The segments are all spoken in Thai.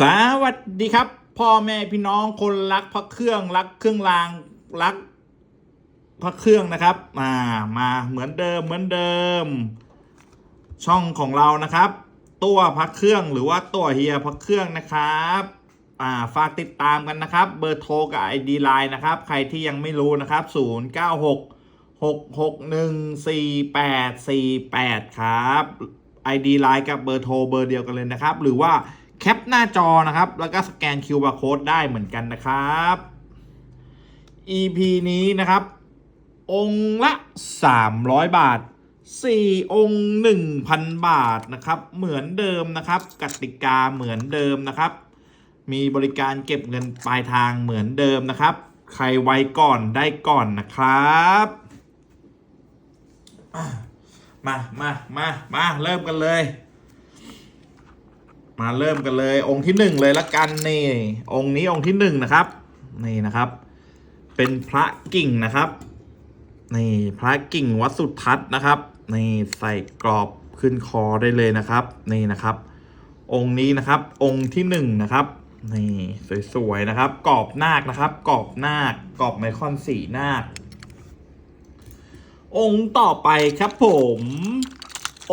สวัสดีครับ พ่อแม่พี่น้องคนรักพระเครื่องรักเครื่องรางรักพระเครื่องนะครับมามาเหมือนเดิมเหมือนเดิม ช่องของเรานะครับ ตัวพระเครื่องหรือว่าตัวเฮียพระเครื่องนะครับอ่าฝากติดตามกันนะครับ เบอร์โทรกับ ID Line นะครับ ใครที่ยังไม่รู้นะครับ 0 9 6 6 6 1 4 8 4 8 ครับ ID Line กับเบอร์โทรเบอร์เดียวกันเลยนะครับ หรือว่า แคปหน้าจอนะครับ แล้วก็สแกน QR Code ได้เหมือนกันนะครับ EP นี้นะครับ องค์ละ 300 บาท 4 องค์ 1,000 บาทนะครับ เหมือนเดิมนะครับ กติกาเหมือนเดิมนะครับ มีบริการเก็บเงินปลายทางเหมือนเดิมนะครับ ใครไวก่อนได้ก่อนนะครับ มา มา มา มา เริ่มกันเลย มาเริ่มกันเลย องค์ที่หนึ่งเลยละกันนี่ องค์นี้องค์ที่หนึ่งนะครับ นี่นะครับ เป็นพระกิ่งนะครับนี่พระกิ่งวัดสุทัศน์นะครับนี่ใส่กรอบขึ้นคอได้เลยนะครับ นี่นะครับ องค์นี้นะครับ องค์ที่หนึ่งนะครับนี่สวยๆนะครับ กรอบนาคนะครับ กรอบนาคกรอบไมคอนสีนาคองค์ต่อไปครับผม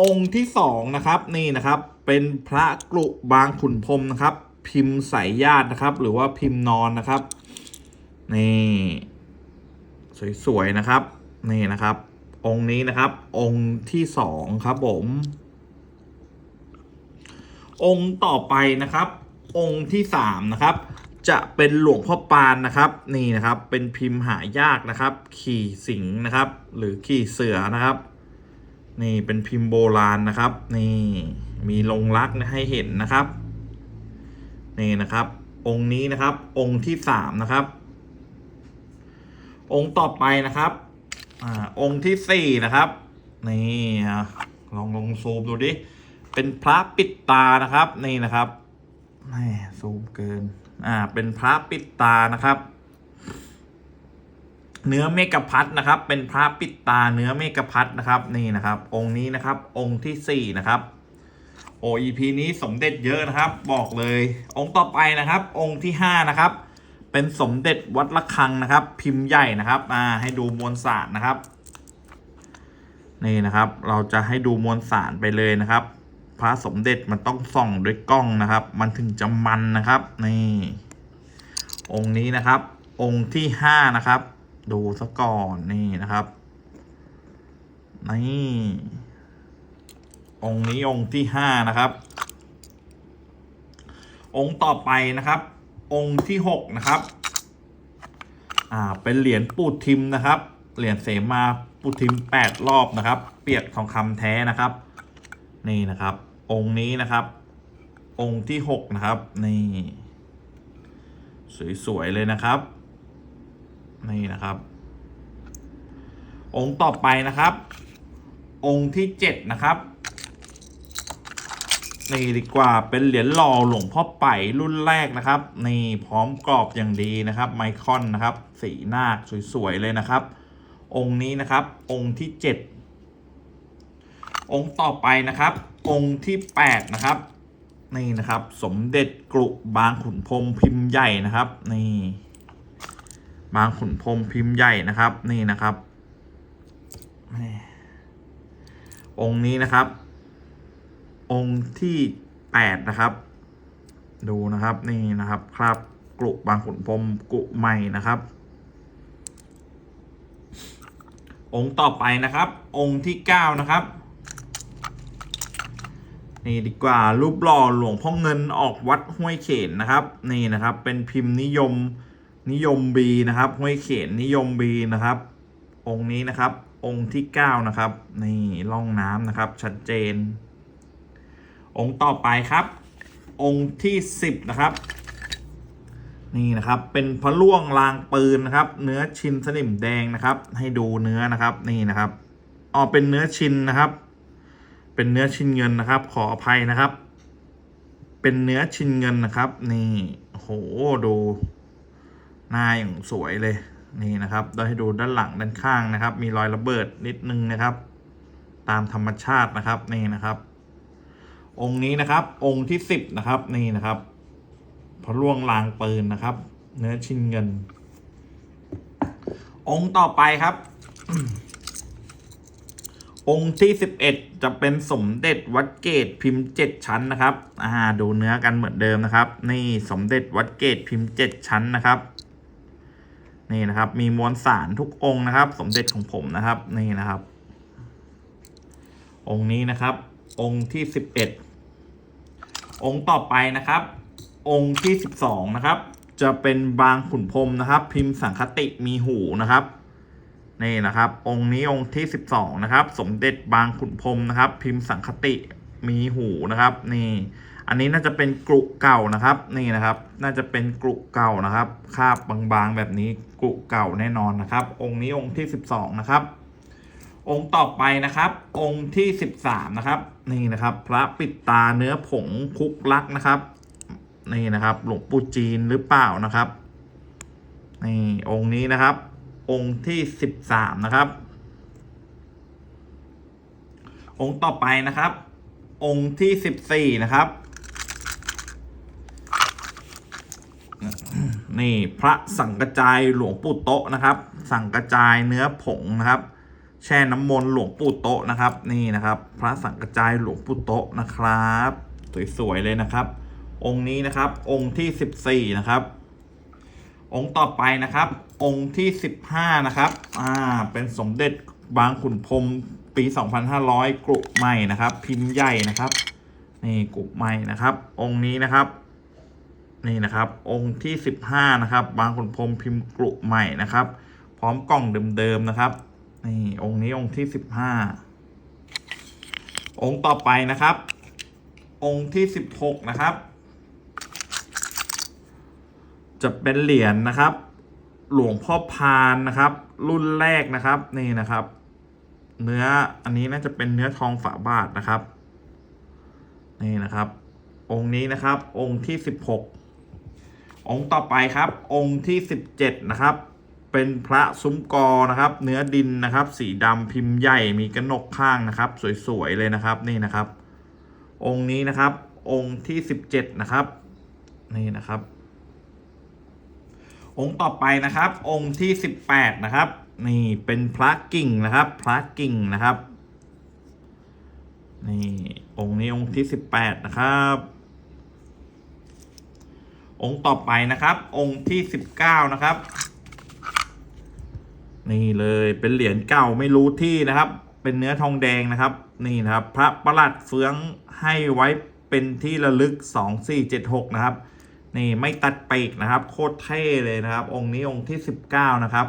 องค์ที่สองนะครับ นี่นะครับ เป็นพระกรุบางขุนพรมนะครับ พิมพ์สายญาตินะครับ หรือว่าพิมพ์นอนนะครับ นี่ สวยๆนะครับ นี่นะครับ องค์นี้นะครับ องค์ที่สองครับผม องค์ต่อไปนะครับ องค์ที่สามนะครับจะเป็นหลวงพ่อปานนะครับ นี่นะครับเป็นพิมพ์หายากนะครับ ขี่สิงห์นะครับ หรือขี่เสือนะครับ นี่เป็นพิมพ์โบราณนะครับ นี่มีลงรักให้เห็นนะครับ นี่นะครับ องค์นี้นะครับ องค์ที่สามนะครับ องค์ต่อไปนะครับอ่าองค์ที่สี่นะครับ นี่ลองลองซูมดูดิเป็นพระปิดตานะครับ นี่นะครับแหมซูมเกิน อ่า เป็นพระปิดตานะครับ เนื้อเมกะพัดนะครับ เป็นพระปิดตาเนื้อเมกะพัดนะครับนี่นะครับ องค์นี้นะครับ องค์ที่สี่นะครับโอ EP นี้สมเด็จเยอะนะครับ บอกเลย องค์ต่อไปนะครับ องค์ที่ห้านะครับ เป็นสมเด็จวัดระฆังนะครับ พิมพ์ใหญ่นะครับอ่าให้ดูมวลสารนะครับนี่นะครับ เราจะให้ดูมวลสารไปเลยนะครับ พระสมเด็จมันต้องส่องด้วยกล้องนะครับ มันถึงจะมันนะครับนี่องค์นี้นะครับ องค์ที่ห้านะครับ ดูซะก่อนนี่นะครับนี่องค์นี้องค์ที่ห้านะครับ องค์ต่อไปนะครับ องค์ที่หกนะครับ อ่าเป็นเหรียญปูดทิมนะครับ เหรียญเสมาปูดทิมแปดรอบนะครับ เปียกทองคำแท้นะครับ นี่นะครับ องค์นี้นะครับ องค์ที่หกนะครับ นี่ สวยๆเลยนะครับ นี่นะครับ องค์ต่อไปนะครับ องค์ที่เจ็ดนะครับนี่ดีกว่าเป็นเหรียญหล่อหลวงพ่อไป่รุ่นแรกนะครับ นี่พร้อมกรอบอย่างดีนะครับ ไมคอนนะครับ สีนาคสวยๆเลยนะครับ องค์นี้นะครับ องค์ที่เจ็ดองค์ต่อไปนะครับ องค์ที่แปดนะครับนี่นะครับ สมเด็จกรุบางขุนพรมพิมพ์ใหญ่นะครับ นี่ บางขุนพรมพิมพ์ใหญ่นะครับ นี่นะครับ องค์นี้นะครับ องค์ที่แปดนะครับ ดูนะครับนี่นะครับ ครับกรุบางขุนพรมกุใหม่นะครับ องค์ต่อไปนะครับ องค์ที่เก้านะครับนี่ดีกว่ารูปหล่อหลวงพ่อเงินออกวัดห้วยเขนนะครับ นี่นะครับ เป็นพิมพ์นิยม นิยมบีนะครับห้วยเขนนิยมบีนะครับ องค์นี้นะครับ องค์ที่เก้านะครับนี่ร่องน้ำนะครับ ชัดเจน องค์ต่อไปครับ องค์ที่สิบนะครับ นี่นะครับเป็นพระล่วงลางปืนนะครับ เนื้อชินสนิมแดงนะครับ ให้ดูเนื้อนะครับนี่นะครับอ๋อเป็นเนื้อชินนะครับ เป็นเนื้อชินเงินนะครับ ขออภัยนะครับ เป็นเนื้อชินเงินนะครับ นี่โหดู หน้าอย่างสวยเลยนี่นะครับเราให้ดูด้านหลังด้านข้างนะครับ มีรอยระเบิดนิดนึงนะครับ ตามธรรมชาตินะครับนี่นะครับ องค์นี้นะครับ องค์ที่สิบนะครับนี่นะครับพระล่วงลางปืนนะครับ เนื้อชิ้นเงิน องค์ต่อไปครับ องค์ที่สิบเอ็ดจะเป็นสมเด็จวัดเกตพิมพ์เจ็ดชั้นนะครับอ่าดูเนื้อกันเหมือนเดิมนะครับ นี่สมเด็จวัดเกตพิมพ์เจ็ดชั้นนะครับ นี่นะครับ มีมวลสารทุกองค์นะครับ สมเด็จของผมนะครับ นี่นะครับ องค์นี้นะครับ องค์ที่สิบเอ็ดองค์ต่อไปนะครับ องค์ที่สิบสองนะครับ จะเป็นบางขุนพรมนะครับ พิมพ์สังคติมีหูนะครับนี่นะครับ องค์นี้องค์ที่สิบสองนะครับ สมเด็จบางขุนพรมนะครับ พิมพ์สังคติมีหูนะครับ นี่ อันนี้น่าจะเป็นกรุเก่านะครับ นี่นะครับ น่าจะเป็นกรุเก่านะครับ คาบบางๆแบบนี้กรุเก่าแน่นอนนะครับ องค์นี้องค์ที่สิบสองนะครับ องค์ต่อไปนะครับ องค์ที่สิบสามนะครับ นี่นะครับ พระปิดตาเนื้อผงคุกลักนะครับ นี่นะครับหลวงปู่จีนหรือเปล่านะครับนี่องค์นี้นะครับ องค์ที่สิบสามนะครับ องค์ต่อไปนะครับ องค์ที่สิบสี่นะครับ นี่พระสังกระจายหลวงปู่โตะนะครับ สังกระจายเนื้อผงนะครับ แช่น้ำมนต์หลวงปู่โตะนะครับ นี่นะครับ พระสังกระจายหลวงปู่โตะนะครับ สวยๆเลยนะครับ องค์นี้นะครับ องค์ที่สิบสี่นะครับ องค์ต่อไปนะครับ องค์ที่สิบห้านะครับ อ่า เป็นสมเด็จบางขุนพรมปี2500กรุใหม่นะครับ พิมพ์ใหญ่นะครับ นี่กรุใหม่นะครับ องค์นี้นะครับ นี่นะครับ องค์ที่สิบห้านะครับบางขุนพรมพิมพ์กรุใหม่นะครับ พร้อมกล่องเดิมๆนะครับนี่องค์นี้องค์ที่สิบห้าองค์ต่อไปนะครับ องค์ที่สิบหกนะครับ จะเป็นเหรียญนะครับ หลวงพ่อพานนะครับ รุ่นแรกนะครับนี่นะครับ เนื้ออันนี้น่าจะเป็นเนื้อทองฝาบาทนะครับ นี่นะครับองค์นี้นะครับ องค์ที่สิบหก องค์ต่อไปครับ องค์ที่สิบเจ็ดนะครับ เป็นพระซุ้มกอนะครับ เนื้อดินนะครับ สีดำพิมพ์ใหญ่มีกระหนกข้างนะครับ สวยๆเลยนะครับนี่นะครับ องค์นี้นะครับ องค์ที่สิบเจ็ดนะครับ นี่นะครับ องค์ต่อไปนะครับ องค์ที่สิบแปดนะครับ นี่เป็นพระกิ่งนะครับ พระกิ่งนะครับนี่องค์นี้องค์ที่สิบแปดนะครับ องค์ต่อไปนะครับ องค์ที่สิบเก้านะครับ นี่เลยเป็นเหรียญเก่าไม่รู้ที่นะครับ เป็นเนื้อทองแดงนะครับ นี่นะครับ พระประหลัดเฟืองให้ไว้เป็นที่ระลึกสองสี่เจ็ดหกนะครับ นี่ไม่ตัดปีกนะครับ โคตรเท่เลยนะครับ องค์นี้องค์ที่สิบเก้านะครับ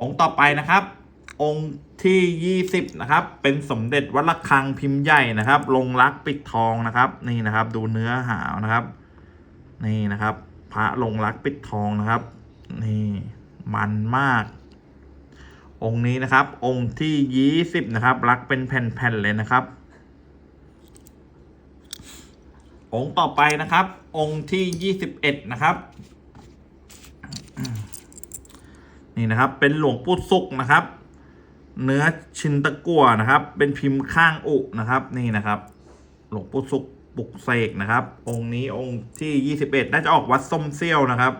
องค์ต่อไปนะครับ องค์ที่ยี่สิบนะครับ เป็นสมเด็จวัดระฆังพิมพ์ใหญ่นะครับ ลงรักปิดทองนะครับ นี่นะครับ ดูเนื้อหาวนะครับ นี่นะครับ พระลงรักปิดทองนะครับ นี่มันมาก องค์นี้นะครับ องค์ที่ยี่สิบนะครับรักเป็นแผ่นๆเลยนะครับ องค์ต่อไปนะครับ องค์ที่ยี่สิบเอ็ดนะครับนี่นะครับเป็นหลวงปู่สุกนะครับ เนื้อชินตะกั่วนะครับ เป็นพิมพ์ข้างอุนะครับ นี่นะครับ หลวงปู่สุก ปลุกเสกนะครับ องค์นี้องค์ที่ยี่สิบเอ็ดน่าจะออกวัดส้มเซี่ยวนะครับ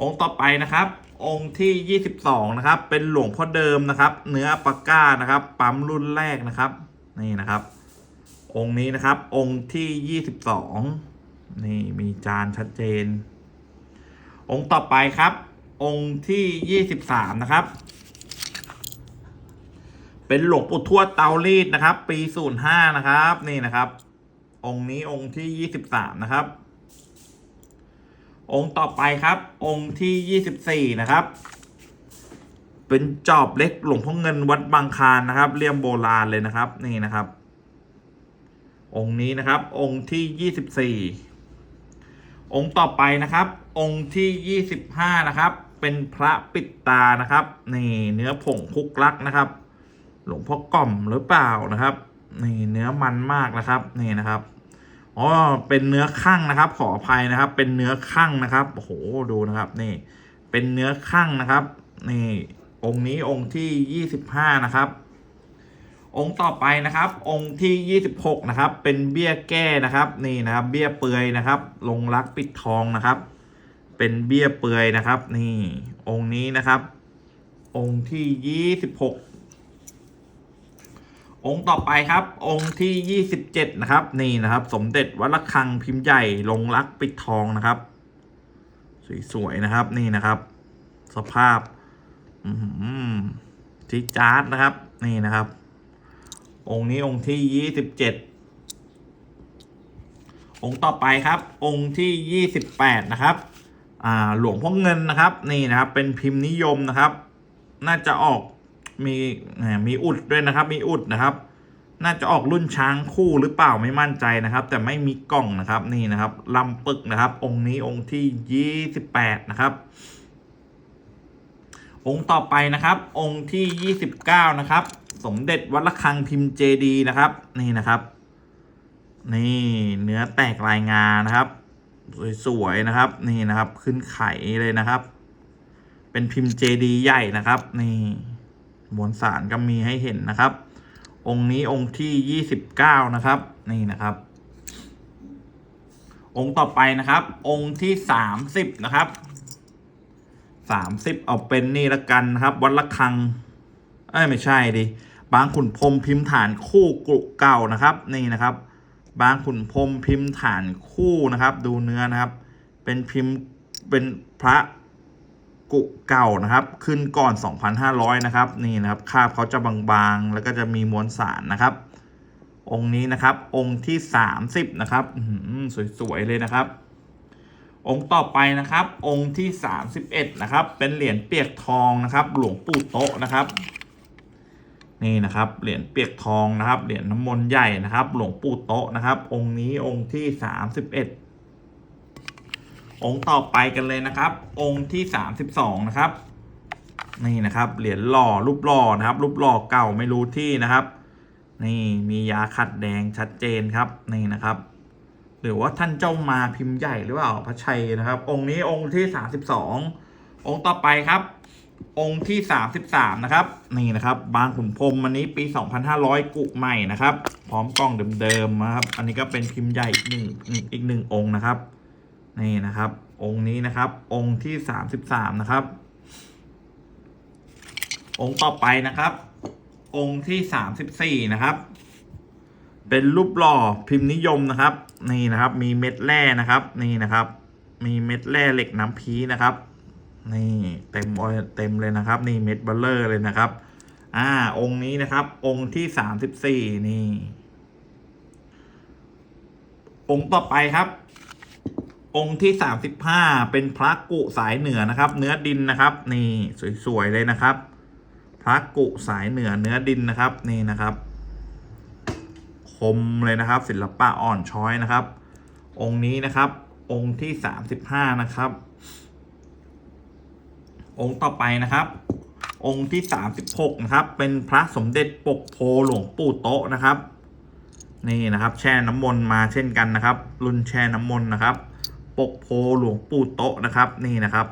องค์ต่อไปนะครับ องค์ที่ยี่สิบสองนะครับ เป็นหลวงพ่อเดิมนะครับ เนื้อปากก้านะครับ ปั๊มรุ่นแรกนะครับ นี่นะครับ องค์นี้นะครับ องค์ที่ยี่สิบสองนี่มีจานชัดเจน องค์ต่อไปครับ องค์ที่ยี่สิบสามนะครับ เป็นหลวงปู่ทวดเตารีดนะครับ ปีศูนย์ห้านะครับ นี่นะครับ องค์นี้องค์ที่ยี่สิบสามนะครับ องค์ต่อไปครับ องค์ที่ยี่สิบสี่นะครับ เป็นจอบเล็กหลวงพ่อเงินวัดบางคานนะครับเลี่ยมโบราณเลยนะครับ นี่นะครับ องค์นี้นะครับ องค์ที่ยี่สิบสี่องค์ต่อไปนะครับ องค์ที่ยี่สิบห้านะครับ เป็นพระปิดตานะครับ นี่เนื้อผงคุกลักนะครับ หลวงพ่อกล่อมหรือเปล่านะครับนี่เนื้อมันมากนะครับนี่นะครับอ๋อเป็นเนื้อข้างนะครับ ขออภัยนะครับ เป็นเนื้อข้างนะครับโอ้โหดูนะครับนี่ เป็นเนื้อข้างนะครับนี่องค์นี้องค์ที่ยี่สิบห้านะครับ องค์ต่อไปนะครับ องค์ที่26นะครับ เป็นเบี้ยแก้นะครับนี่นะครับ เบี้ยเปือยนะครับ ลงรักปิดทองนะครับ เป็นเบี้ยเปือยนะครับ นี่องค์นี้นะครับ องค์ที่26 องค์ต่อไปครับ องค์ที่ 27 นะครับ นี่นะครับ สมเด็จวัดระฆังพิมพ์ใหญ่ลงรักปิดทองนะครับ สวยๆนะครับนี่นะครับ สภาพอืมจีจาร์ดนะครับ นี่นะครับ องค์นี้องค์ที่ยี่สิบเจ็ดองค์ต่อไปครับ องค์ที่ยี่สิบแปดนะครับอ่าหลวงพ่อเงินนะครับ นี่นะครับ เป็นพิมพ์นิยมนะครับ น่าจะออก มีมมีอุดด้วยนะครับ มีอุดนะครับ น่าจะออกรุ่นช้างคู่หรือเปล่าไม่มั่นใจนะครับ แต่ไม่มีกล่องนะครับนี่นะครับลำปึกนะครับ องค์นี้องค์ที่ยี่สิบแปดนะครับ องค์ต่อไปนะครับ องค์ที่29นะครับ สมเด็จวัดระฆังพิมพ์เจดีนะครับ นี่นะครับนี่เนื้อแตกลายงานะครับ สวยๆนะครับ นี่นะครับ ขึ้นไข่เลยนะครับ เป็นพิมพ์เจดีใหญ่นะครับ นี่ มวลสารก็มีให้เห็นนะครับ องค์นี้องค์ที่29นะครับ นี่นะครับ องค์ต่อไปนะครับ องค์ที่30นะครับสามสิบเอาเป็นนี่ละกันนะครับ วัดละคัง เอ้ยไม่ใช่ดิบางขุนพรมพิมพ์ฐานคู่กรุเก่านะครับ นี่นะครับ บางขุนพรมพิมพ์ฐานคู่นะครับ ดูเนื้อนะครับ เป็นพิมพ์เป็นพระ กุเก่านะครับ ขึ้นก่อน 2,500 นะครับนี่นะครับคาบเขาจะบางๆ แล้วก็จะมีมวลสารนะครับ องค์นี้นะครับ องค์ที่ 30 นะครับสวยๆเลยนะครับ องค์ต่อไปนะครับ องค์ที่ 31 นะครับ เป็นเหรียญเปียกทองนะครับ หลวงปู่โตะนะครับ นี่นะครับ เหรียญเปียกทองนะครับ เหรียญน้ำมนต์ใหญ่นะครับ หลวงปู่โตะนะครับ องค์นี้องค์ที่ 31 องค์ต่อไปกันเลยนะครับ องค์ที่ 32 นะครับ นี่นะครับเหรียญหล่อรูปหล่อนะครับรูปหล่อเก่าไม่รู้ที่นะครับ นี่มียาขัดแดงชัดเจนครับนี่นะครับ หรือว่าท่านเจ้ามาพิมพ์ใหญ่หรือเปล่าพระชัยนะครับ องค์นี้องค์ที่ 32 องค์ต่อไปครับ องค์ที่ 33 นะครับ นี่นะครับ บางขุนพรมอันนี้ปี 2500 กุใหม่นะครับ พร้อมกล้องเดิมๆนะครับ อันนี้ก็เป็นพิมพ์ใหญ่อีกหนึ่งอีกหนึ่งองค์นะครับ นี่นะครับ องค์นี้นะครับ องค์ที่33นะครับ องค์ต่อไปนะครับ องค์ที่34นะครับ เป็นรูปหล่อพิมพ์นิยมนะครับ นี่นะครับ มีเม็ดแร่นะครับ นี่นะครับ มีเม็ดแร่เหล็กน้ำพีนะครับ นี่เต็มเต็มเลยนะครับ นี่เม็ดเบลเลอร์เลยนะครับ อ่า องค์นี้นะครับ องค์ที่สามสิบสี่นี่ องค์ต่อไปครับ องค์ที่สามสิบห้าเป็นพระกุสายเหนือนะครับ เนื้อดินนะครับ นี่สวยๆเลยนะครับ พระกุสายเหนือเนื้อดินนะครับ นี่นะครับ คมเลยนะครับ ศิลปะอ่อนช้อยนะครับ องค์นี้นะครับ องค์ที่สามสิบห้านะครับ องค์ต่อไปนะครับ องค์ที่สามสิบหกนะครับ เป็นพระสมเด็จปกโพหลวงปู่โตะนะครับ นี่นะครับ แช่น้ำมนต์มาเช่นกันนะครับ รุ่นแช่น้ำมนต์นะครับ ปกโพหลวงปู่โตะนะครับนี่นะครับ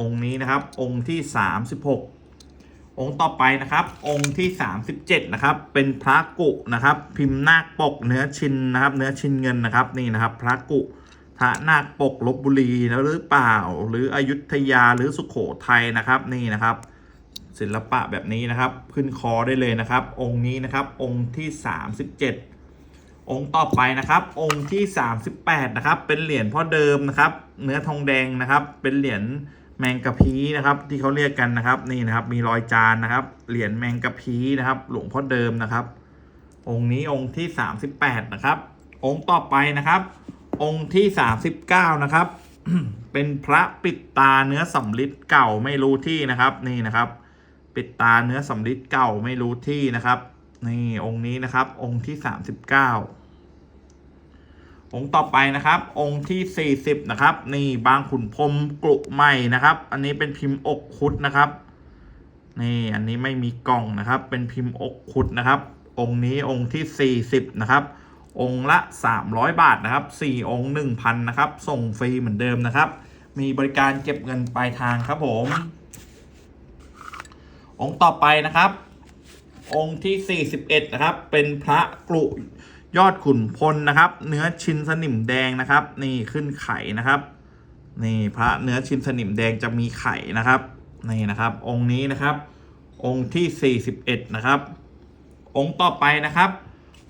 องค์นี้นะครับองค์ที่สามสิบหกองค์ต่อไปนะครับ องค์ที่ 37นะครับเป็นพระกุนะครับ พิมพ์นาคปกเนื้อชินนะครับ เนื้อชินเงินนะครับนี่นะครับ พระกุพระนาคปกลบบุรีแล้วหรือเปล่า หรืออยุธยาหรือสุขโขทัยนะครับนี่นะครับศิลปะแบบนี้นะครับ ขึ้นคอได้เลยนะครับ องค์นี้นะครับองค์ที่ 37 องค์ต่อไปนะครับ องค์ที่ 38 นะครับ เป็นเหรียญพ่อเดิมนะครับ เนื้อทองแดงนะครับ เป็นเหรียญแมงกะพีนะครับ ที่เขาเรียกกันนะครับ นี่นะครับ มีรอยจานนะครับ เหรียญแมงกะพีนะครับ หลวงพ่อเดิมนะครับ องค์นี้องค์ที่ 38 นะครับ องค์ต่อไปนะครับ องค์ที่ 39 นะครับ เป็นพระปิดตาเนื้อสำริดเก่าไม่รู้ที่นะครับ นี่นะครับ ปิดตาเนื้อสำริดเก่าไม่รู้ที่นะครับ นี่องค์นี้นะครับ องค์ที่39องค์ต่อไปนะครับ องค์ที่ 40 นะครับ นี่บางขุนพรมกรุใหม่นะครับ อันนี้เป็นพิมพ์อกคุดนะครับ นี่อันนี้ไม่มีกล่องนะครับ เป็นพิมพ์อกคุดนะครับ องค์นี้องค์ที่ 40 นะครับ องค์ละ 300 บาทนะครับ4องค์1,000นะครับ ส่งฟรีเหมือนเดิมนะครับ มีบริการเก็บเงินปลายทางครับผม องค์ต่อไปนะครับ องค์ที่ 41 นะครับ เป็นพระกรุยอดขุนพลนะครับ เนื้อชินสนิมแดงนะครับ นี่ขึ้นไข่นะครับ นี่พระเนื้อชินสนิมแดงจะมีไข่นะครับ นี่นะครับ องค์นี้นะครับ องค์ที่ 41 นะครับ องค์ต่อไปนะครับ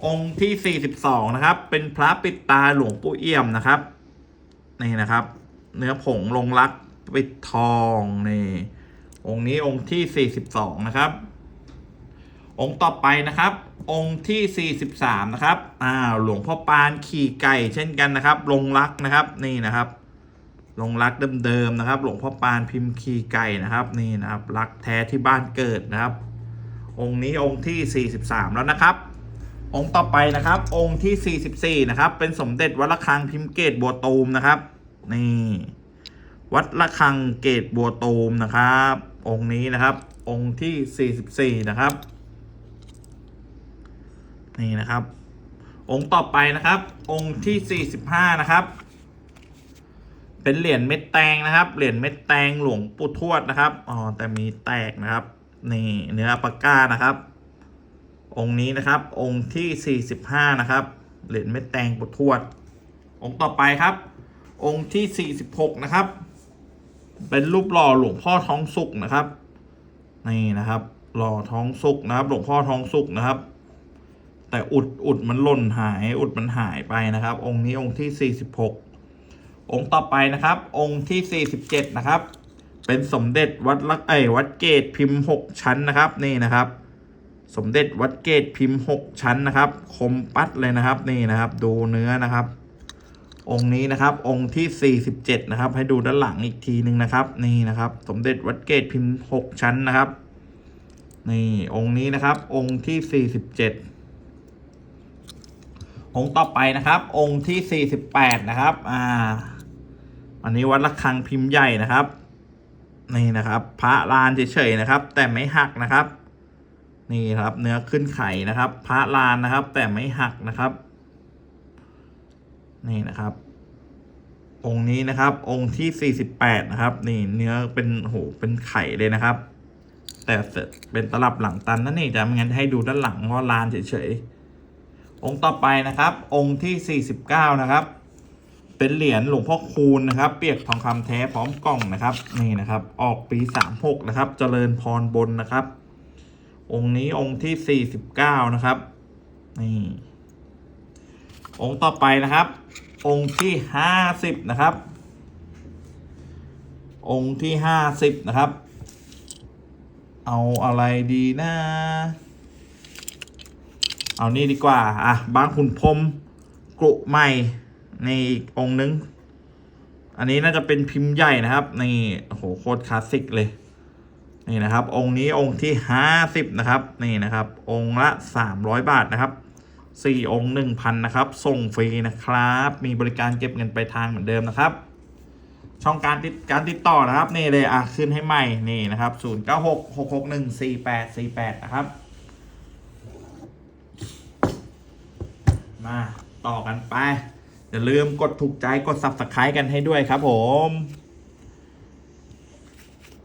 องค์ที่ 42 นะครับ เป็นพระปิดตาหลวงปู่เอี่ยมนะครับ นี่นะครับ เนื้อผงลงรักปิดทองนี่องค์นี้องค์ที่ 42 นะครับ องค์ต่อไปนะครับ องค์ที่ 43 นะครับอ่าหลวงพ่อปานขี่ไก่เช่นกันนะครับ ลงรักนะครับนี่นะครับ ลงรักเดิมๆนะครับ หลวงพ่อปานพิมพ์ขี่ไก่นะครับนี่นะครับ รักแท้ที่บ้านเกิดนะครับ องค์นี้องค์ที่ 43 แล้วนะครับ องค์ต่อไปนะครับ องค์ที่ 44 นะครับ เป็นสมเด็จวัดระฆังพิมพ์เกตบัวตูมนะครับ นี่ วัดระฆังเกตบัวตูมนะครับ องค์นี้นะครับ องค์ที่ 44 นะครับ นี่นะครับ องค์ต่อไปนะครับ องค์ที่ 45 นะครับ เป็นเหรียญเม็ดแตงนะครับ เหรียญเม็ดแตงหลวงปู่ทวดนะครับอ๋อแต่มีแตกนะครับ นี่เนื้อปากกานะครับ องค์นี้นะครับ องค์ที่ 45 นะครับ เหรียญเม็ดแตงปู่ทวด องค์ต่อไปครับ องค์ที่ 46 นะครับ เป็นรูปหล่อหลวงพ่อท้องสุกนะครับนี่นะครับ หล่อท้องสุกนะครับ หลวงพ่อท้องสุกนะครับ แต่อุดอุดมันหล่นหาย อุดมันหายไปนะครับ องค์นี้องค์ที่ 46 องค์ต่อไปนะครับ องค์ที่ 47 นะครับ เป็นสมเด็จวัดลักไอยวัดเกตพิมพ์ 6 ชั้นนะครับนี่นะครับ สมเด็จวัดเกตพิมพ์ 6 ชั้นนะครับ คมปัดเลยนะครับนี่นะครับ ดูเนื้อนะครับ องค์นี้นะครับ องค์ที่ 47 นะครับ ให้ดูด้านหลังอีกทีหนึ่งนะครับ นี่นะครับ สมเด็จวัดเกตพิมพ์ 6 ชั้นนะครับนี่องค์นี้นะครับ องค์ที่ 47 องค์ต่อไปนะครับ องค์ที่ 48 นะครับ อ่า อันนี้วัดระฆังพิมพ์ใหญ่นะครับ นี่นะครับ พระลานเฉยๆนะครับ แต่ไม่หักนะครับ นี่ครับ เนื้อขึ้นไข่นะครับ พระลานนะครับ แต่ไม่หักนะครับ นี่นะครับ องค์นี้นะครับ องค์ที่ 48 นะครับ นี่เนื้อเป็นโหเป็นไข่เลยนะครับ แต่เป็นตลับหลังตันนั่นเองแต่ไม่งั้นให้ดูด้านหลังว่าลานเฉยๆ องค์ต่อไปนะครับ องค์ที่ 49 นะครับ เป็นเหรียญหลวงพ่อคูณนะครับ เปียกทองคำแท้พร้อมกล่องนะครับนี่นะครับ ออกปี 36 นะครับ เจริญพรบนนะครับ องค์นี้องค์ที่ 49 นะครับนี่องค์ต่อไปนะครับ องค์ที่ 50 นะครับ องค์ที่ 50 นะครับ เอาอะไรดีนะ เอานี่ดีกว่า อะ บางขุนพรมกรุใหม่ในองค์นึง อันนี้น่าจะเป็นพิมพ์ใหญ่นะครับ นี่โอ้โหโคตรคลาสสิกเลย นี่นะครับ องค์นี้องค์ที่ห้าสิบนะครับ นี่นะครับ องค์ละสามร้อยบาทนะครับสี่องค์หนึ่งพันนะครับ ส่งฟรีนะครับ มีบริการเก็บเงินไปลายทางเหมือนเดิมนะครับ ช่องการติดการติดต่อนะครับ นี่เลยอะขึ้นให้ใหม่นี่นะครับศูนย์เก้าหกหกหกหนึ่งสี่แปดสี่แปดนะครับ มาต่อกันไปอย่าลืมกดถูกใจกด subscribe กันให้ด้วยครับผม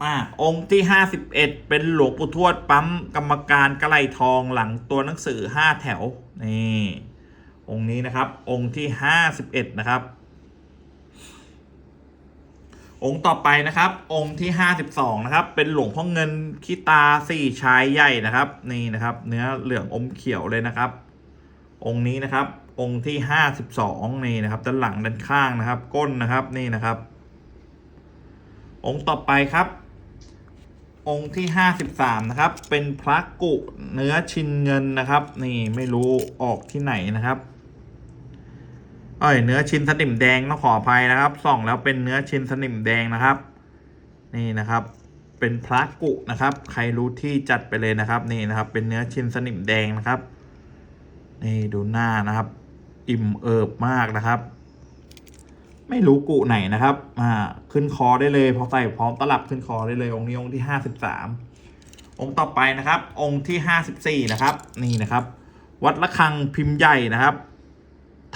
อ่าองค์ที่ห้าสิบเอ็ดเป็นหลวงปู่ทวดปั๊มกรรมการกระไลทองหลังตัวหนังสือห้าแถว นี่ องค์นี้นะครับ องค์ที่ห้าสิบเอ็ดนะครับ องค์ต่อไปนะครับ องค์ที่ห้าสิบสองนะครับ เป็นหลวงพ่อเงินขี้ตาสี่ชายใหญ่นะครับ นี่นะครับ เนื้อเหลืองอมเขียวเลยนะครับ องค์นี้นะครับ องค์ที่ห้าสิบสองนี่นะครับ ด้านหลังด้านข้างนะครับ ก้นนะครับนี่นะครับ องค์ต่อไปครับ องค์ที่ห้าสิบสามนะครับ เป็นพระกุเนื้อชินเงินนะครับ นี่ไม่รู้ออกที่ไหนนะครับเอ้ยเนื้อชินสนิมแดงต้องขออภัยนะครับส่องแล้วเป็นเนื้อชินสนิมแดงนะครับ นี่นะครับ เป็นพระกุนะครับ ใครรู้ที่จัดไปเลยนะครับ นี่นะครับ เป็นเนื้อชินสนิมแดงนะครับ นี่ดูหน้านะครับ อิ่มเอิบมากนะครับ ไม่รู้กุไหนนะครับ อ่า ขึ้นคอได้เลยพอใส่พร้อมตลับขึ้นคอได้เลยองค์นี้องค์ที่ห้าสิบสามองค์ต่อไปนะครับ องค์ที่ห้าสิบสี่นะครับ นี่นะครับ วัดระฆังพิมพ์ใหญ่นะครับ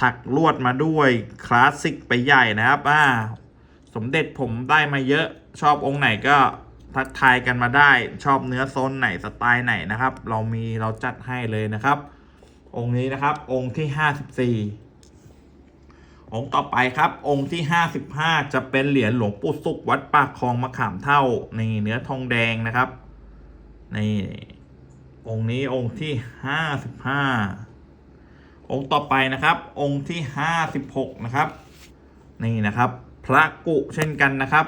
ถักลวดมาด้วยคลาสสิกไปใหญ่นะครับ อ่า สมเด็จผมได้มาเยอะชอบองค์ไหนก็ทักทายกันมาได้ชอบเนื้อโซนไหนสไตล์ไหนนะครับ เรามีเราจัดให้เลยนะครับ องค์นี้นะครับ องค์ที่ห้าสิบสี่องค์ต่อไปครับ องค์ที่ห้าสิบห้าจะเป็นเหรียญหลวงปู่สุขวัดปากคลองมะขามเท่าในเนื้อทองแดงนะครับในองค์นี้องค์ที่ห้าสิบห้าองค์ต่อไปนะครับ องค์ที่ห้าสิบหกนะครับ นี่นะครับ พระกุเช่นกันนะครับ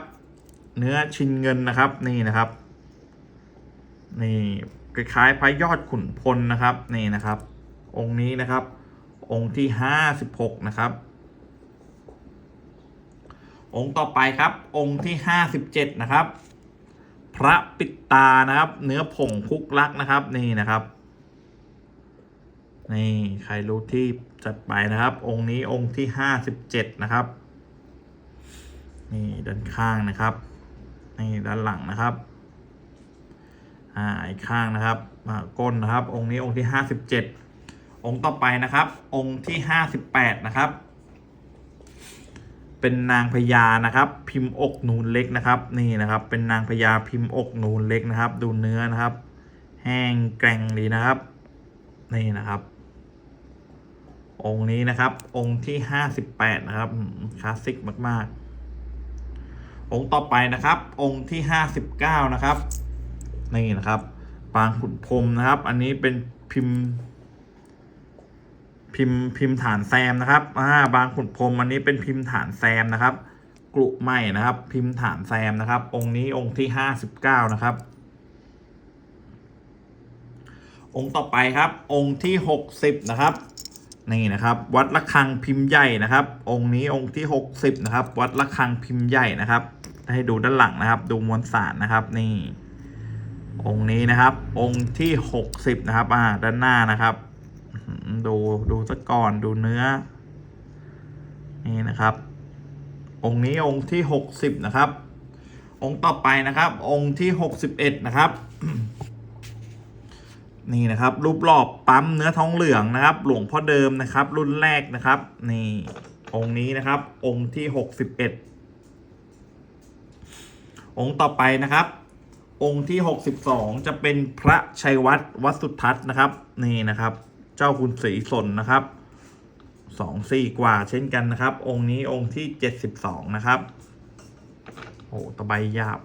เนื้อชินเงินนะครับนี่นะครับนี่คล้ายๆพระยอดขุนพลนะครับนี่นะครับ องค์นี้นะครับ องค์ที่ห้าสิบหกนะครับ องค์ต่อไปครับ องค์ที่ห้าสิบเจ็ดนะครับ พระปิดตานะครับ เนื้อผงคุกลักนะครับนี่นะครับนี่ใครรู้ที่จัดไปนะครับ องค์นี้องค์ที่ห้าสิบเจ็ดนะครับ นี่ด้านข้างนะครับ นี่ด้านหลังนะครับอ่าอีกข้างนะครับอ่าก้นนะครับ องค์นี้องค์ที่ห้าสิบเจ็ด องค์ต่อไปนะครับ องค์ที่ห้าสิบแปดนะครับ เป็นนางพญานะครับ พิมพ์อกนูนเล็กนะครับ นี่นะครับ เป็นนางพญาพิมพ์อกนูนเล็กนะครับ ดูเนื้อนะครับ แห้งแกร่งดีนะครับ นี่นะครับ องค์นี้นะครับ องค์ที่ห้าสิบแปดนะครับคลาสสิกมาก ๆองค์ต่อไปนะครับ องค์ที่ห้าสิบเก้านะครับนี่นะครับ ปางขุนพรมนะครับ อันนี้เป็นพิมพ์ พิมพ์พิมพ์ฐานแซมนะครับอ่าบางขุนพรมอันนี้เป็นพิมพ์ฐานแซมนะครับกรุใหม่นะครับ พิมพ์ฐานแซมนะครับ องค์นี้องค์ที่ห้าสิบเก้านะครับ องค์ต่อไปครับ องค์ที่หกสิบนะครับนี่นะครับ วัดระฆังพิมพ์ใหญ่นะครับ องค์นี้องค์ที่หกสิบนะครับ วัดระฆังพิมพ์ใหญ่นะครับ ให้ดูด้านหลังนะครับ ดูมวลสารนะครับ นี่ องค์นี้นะครับ องค์ที่หกสิบนะครับ อ่า ด้านหน้านะครับ ดูดูซะก่อนดูเนื้อ นี่นะครับ องค์นี้องค์ที่หกสิบนะครับ องค์ต่อไปนะครับ องค์ที่หกสิบเอ็ดนะครับ นี่นะครับ รูปหลอบปั๊มเนื้อทองเหลืองนะครับ หลวงพ่อเดิมนะครับ รุ่นแรกนะครับ นี่องค์นี้นะครับ องค์ที่หกสิบเอ็ดองค์ต่อไปนะครับ องค์ที่หกสิบสองจะเป็นพระชัยวัฒน์วัดสุทัศน์นะครับ นี่นะครับ เจ้าคุณศรีสนนะครับสองสี่กว่าเช่นกันนะครับ องค์นี้องค์ที่เจ็ดสิบสองนะครับโอ้ตะไบหยาบ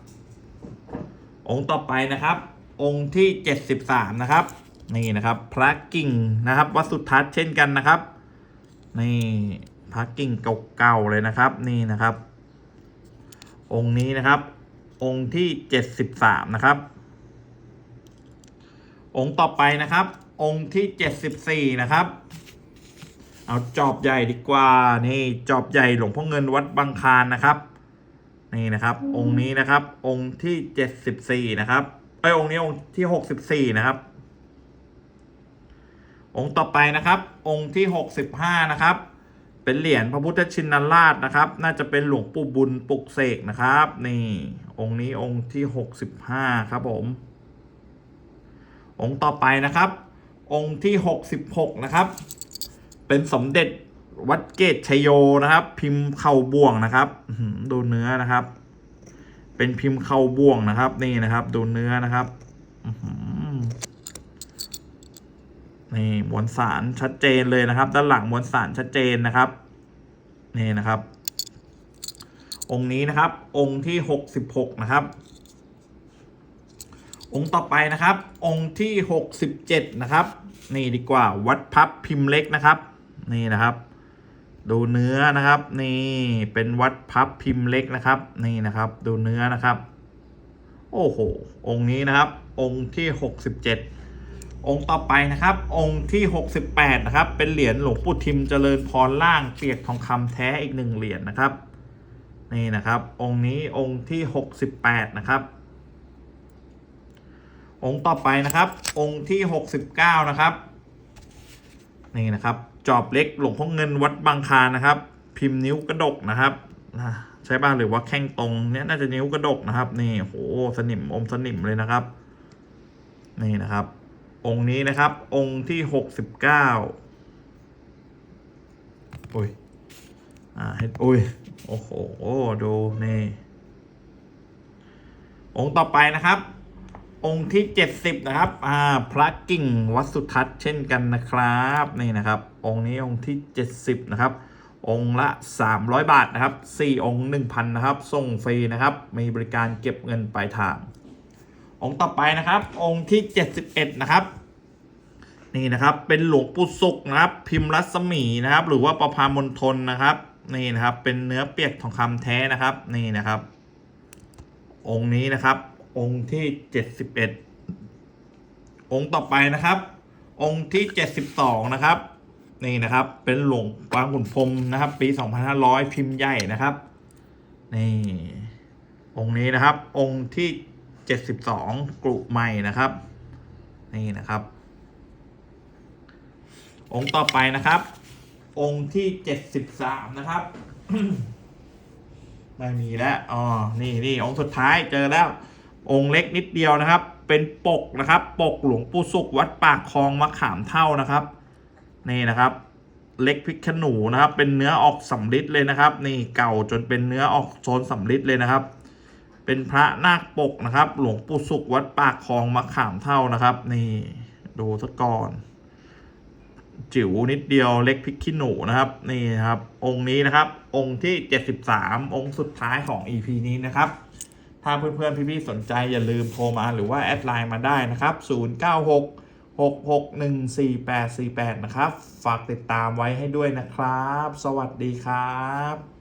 องค์ต่อไปนะครับ องค์ที่เจ็ดสิบสามนะครับนี่นะครับ พระกิ่งนะครับ วัดสุทัศน์เช่นกันนะครับนี่พระกิ่งเก่าๆเลยนะครับ นี่นะครับ องค์นี้นะครับ องค์ที่เจ็ดสิบสามนะครับ องค์ต่อไปนะครับ องค์ที่เจ็ดสิบสี่นะครับ เอาจอบใหญ่ดีกว่า นี่จอบใหญ่หลวงพ่อเงินวัดบางคลานนะครับ นี่นะครับ องค์นี้นะครับ องค์ที่เจ็ดสิบสี่นะครับไอยองค์นี้องค์ที่หกสิบสี่นะครับ องค์ต่อไปนะครับ องค์ที่หกสิบห้านะครับ เป็นเหรียญพระพุทธชินราชนะครับ น่าจะเป็นหลวงปู่บุญปลุกเสกนะครับ นี่ องค์นี้องค์ที่หกสิบห้าครับผมองค์ต่อไปนะครับ องค์ที่หกสิบหกนะครับ เป็นสมเด็จวัดเกตชโยนะครับ พิมพ์เข่าบ่วงนะครับดูเนื้อนะครับ เป็นพิมพ์เข่าบ่วงนะครับ นี่นะครับ ดูเนื้อนะครับนี่มวลสารชัดเจนเลยนะครับ ด้านหลังมวลสารชัดเจนนะครับ นี่นะครับ องค์นี้นะครับ องค์ที่หกสิบหกนะครับองค์ต่อไปนะครับ องค์ที่หกสิบเจ็ดนะครับ นี่ดีกว่าวัดพับพิมพ์เล็กนะครับ นี่นะครับ ดูเนื้อนะครับ นี่เป็นวัดพับพิมพ์เล็กนะครับ นี่นะครับ ดูเนื้อนะครับ โอ้โหองค์นี้นะครับ องค์ที่หกสิบเจ็ดองค์ต่อไปนะครับ องค์ที่หกสิบแปดนะครับ เป็นเหรียญหลวงปู่ทิมเจริญพรล่างเปียกทองคำแท้อีกหนึ่งเหรียญนะครับ นี่นะครับ องค์นี้องค์ที่หกสิบแปดนะครับ องค์ต่อไปนะครับ องค์ที่หกสิบเก้านะครับ นี่นะครับ จอบเล็กหลวงพ่อเงินวัดบางคานะครับ พิมพ์นิ้วกระดกนะครับใช่ป่ะหรือว่าแข้งตรงเนี้ยน่าจะนิ้วกระดกนะครับ นี่โหสนิมอมสนิมเลยนะครับ นี่นะครับ องค์นี้นะครับ องค์ที่หกสิบเก้าโอ้ยอ่าให้โอ้ยโอ้โหดูนี่องค์ต่อไปนะครับ องค์ที่ 70 นะครับอ่าพระกิ่งวัดสุทัศน์เช่นกันนะครับนี่นะครับ องค์นี้องค์ที่ 70 นะครับ องค์ละ 300 บาทนะครับ 4 องค์ 1,000 นะครับ ส่งฟรีนะครับ มีบริการเก็บเงินปลายทาง องค์ต่อไปนะครับ องค์ที่ 71 นะครับนี่นะครับเป็นหลวงปู่ศุกนะครับ พิมพ์รัศมีนะครับ หรือว่าประพามณฑลนะครับนี่นะครับเป็นเนื้อเปียกทองคำแท้นะครับนี่นะครับ องค์นี้นะครับ องค์ที่71องค์ต่อไปนะครับ องค์ที่72นะครับ นี่นะครับ เป็นหลวงปางขุนพรมนะครับ ปี2500พิมพ์ใหญ่นะครับ นี่ องค์นี้นะครับ องค์ที่72กรุใหม่นะครับ นี่นะครับ องค์ต่อไปนะครับ องค์ที่73นะครับไม่มีแล้ว อ๋อ นี่นี่องค์สุดท้ายเจอแล้ว องค์เล็กนิดเดียวนะครับ เป็นปกนะครับ ปกหลวงปู่สุขวัดปากคลองมะขามเท่านะครับ นี่นะครับ เล็กพริกขนูนะครับ เป็นเนื้อออกสำริดเลยนะครับ นี่เก่าจนเป็นเนื้อออกโซนสำริดเลยนะครับ เป็นพระนาคปกนะครับ หลวงปู่สุขวัดปากคลองมะขามเท่านะครับ นี่ดูซะก่อนจิ๋วนิดเดียวเล็กพริกขี้หนูนะครับนี่นะครับ องค์นี้นะครับ องค์ที่ 73 องค์สุดท้ายของ EP นี้นะครับ ถ้าเพื่อนๆพี่ๆสนใจอย่าลืมโทรมาหรือว่าแอดไลน์มาได้นะครับ 096 6614848 นะครับ ฝากติดตามไว้ให้ด้วยนะครับ สวัสดีครับ